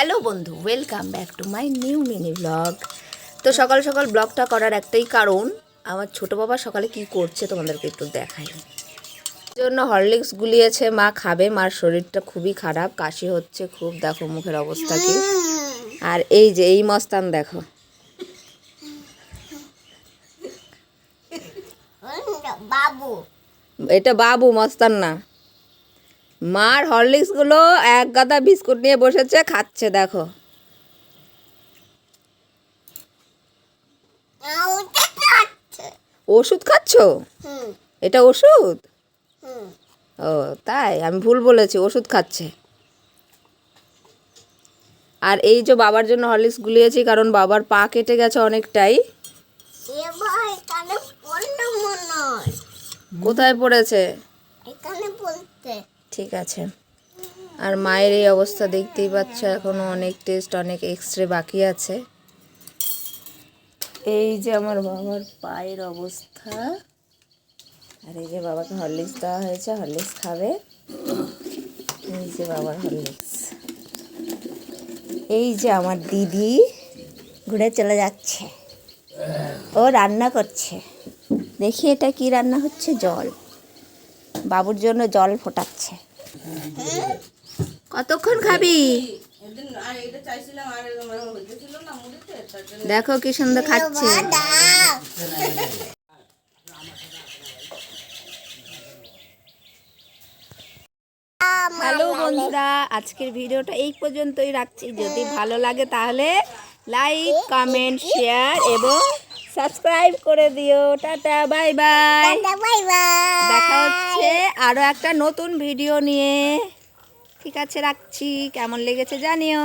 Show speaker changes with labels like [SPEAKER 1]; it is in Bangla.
[SPEAKER 1] হ্যালো বন্ধু welcome back to my new mini blog তো সকাল সকাল ব্লগটা করার একটাই কারণ আমার ছোট বাবা সকালে কি করছে তোমাদেরকে একটু দেখাই। জন্য হরলিক্স গুলিয়েছে মা খাবে মার শরীরটা খুবই খারাপ কাশি হচ্ছে খুব দেখো মুখের অবস্থা কি। আর এই যে এই মস্তান দেখো।
[SPEAKER 2] বাবু।
[SPEAKER 1] এটা বাবু মস্তান না। মার হরলিক্সগুলো এক গাদা বিস্কুট নিয়ে বসেছে খাচ্ছে দেখো। ওষুধ খাচ্ছ? এটা ওষুধ? ও তাই? আমি ভুল বলেছি ওষুধ খাচ্ছে। আর এই যে বাবার জন্য হরলিক্স গুলিয়েছি কারণ বাবার পা কেটে গেছে অনেকটাই। কোথায় পড়েছে?
[SPEAKER 2] এখানে বলতে
[SPEAKER 1] ঠিক আছে। আর মায়ের এই অবস্থা দেখতেই পাচ্ছ, এখনও অনেক টেস্ট অনেক এক্স রে বাকি আছে। এই যে আমার বাবার পায়ের অবস্থা। আর এই যে বাবাকে হরলিক্স দেওয়া হয়েছে হরলিক্স খাবে। এই যে বাবার হরলিক্স এই যে আমার দিদি ঘুরে চলে যাচ্ছে। ও রান্না করছে। দেখি এটা কি রান্না হচ্ছে? জল। বাবুর জন্য জল ফোটাচ্ছে। কতক্ষণ খাবি? দেখো কি সুন্দর খাচ্ছে। হ্যালো বন্ধুরা, আজকের ভিডিওটা এই পর্যন্তই রাখছি। যদি ভালো লাগে তাহলে লাইক, কমেন্ট, শেয়ার এবং সাবস্ক্রাইব করে দিও। Tata bye bye.
[SPEAKER 2] Bye bye.
[SPEAKER 1] দেখা হচ্ছে আরও একটা নতুন ভিডিও নিয়ে। ঠিক আছে রাখছি। কেমন লেগেছে জানিও।